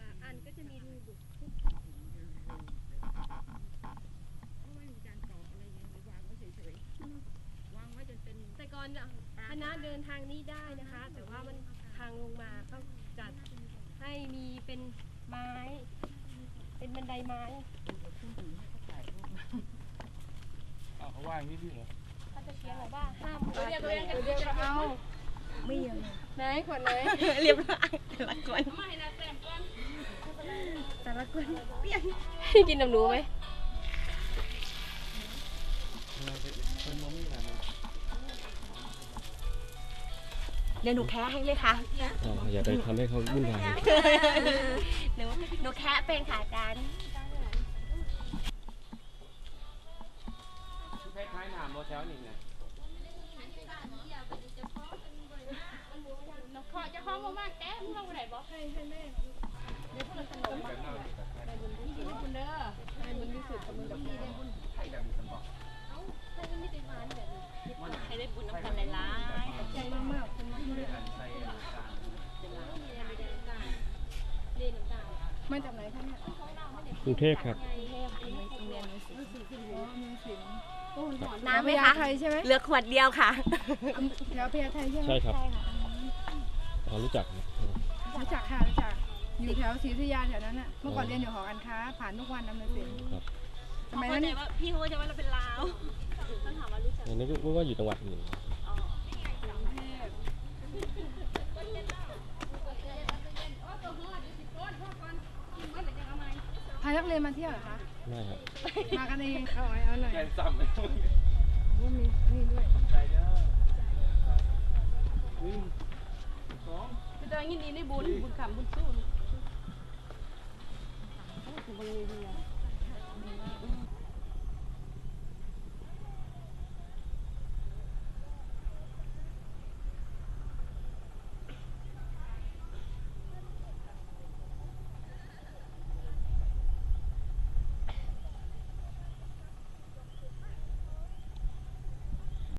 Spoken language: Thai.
อ่าอันก็จะมีรูบุทุกเพราะว่ามีการก่ออะไรอย่างเงี้ยหรือวางไว้เฉยๆวางไว้จนเป็นแต่ก่อนน่ะคณะเดินทางนี้ได้นะคะ แต่ว่ามันทางลงมาเขาจัดให้มีเป็นไม้ เป็นบันไดไม้อ้าวเขาว่าอย่างนี้พี่เหรอเขาจะเขียนบอกว่าห้ามเรียกเรียกกันเรียกเอาไหนขวดไหนเรียบร้อยแต่ละคนไม่นะแซมก่อนแต่ ละคนเปลี่ยนกินน้ำหนูไหมเดี๋ยวหนูแคะให้เลยค่ะอ๋ออย่าไปทำให้เขาวุ่นวายหนูหนูแคะเป็นค่ะอาจารย์คล้ายๆหนามโมแซวนี่ไงขอจะห้องมากๆแก้มึงเอาไปไหนบอกให้ให้แม่เดี๋ยวพวกเราสนุกมากได้บุญที่ดีบุญเด้อได้บุญที่สุดกับมึงกับพี่ได้บุญ ให้ได้บุญน้ำกันหลาย ใจมากๆคุณ มาจากไหนคะเนี่ยกรุงเทพครับๆน้ำไหมพญาคะไทยใช่ไหมเหลือขวดเดียวค่ะ แถวพญาไทยใช่ไหมใช่ครับอ๋อรู้จักครับรู้จักค่ะรู้จักอยู่แถวศรีอยุธยาแถวนั้นน่ะเมื่อก่อนเรียนอยู่หอการค้า ผ่านทุกวันอำนวยสินครับสมัยเข้านั้นใจว่าพี่เขาใจว่าเราเป็นลาวต้องถามว่ารู้จักอันนี้ก็รู้ว่าอยู่จังหวัดอื่นอ๋อพ นักเรียนมาเที่ยวเหรอคะไม่ครับมากันเองเอาหน่อยเอาหน่อยแกนซ้ำว่ามีนี่ด้วยจะได้ยินดีในบุญบุญคำบุญสู้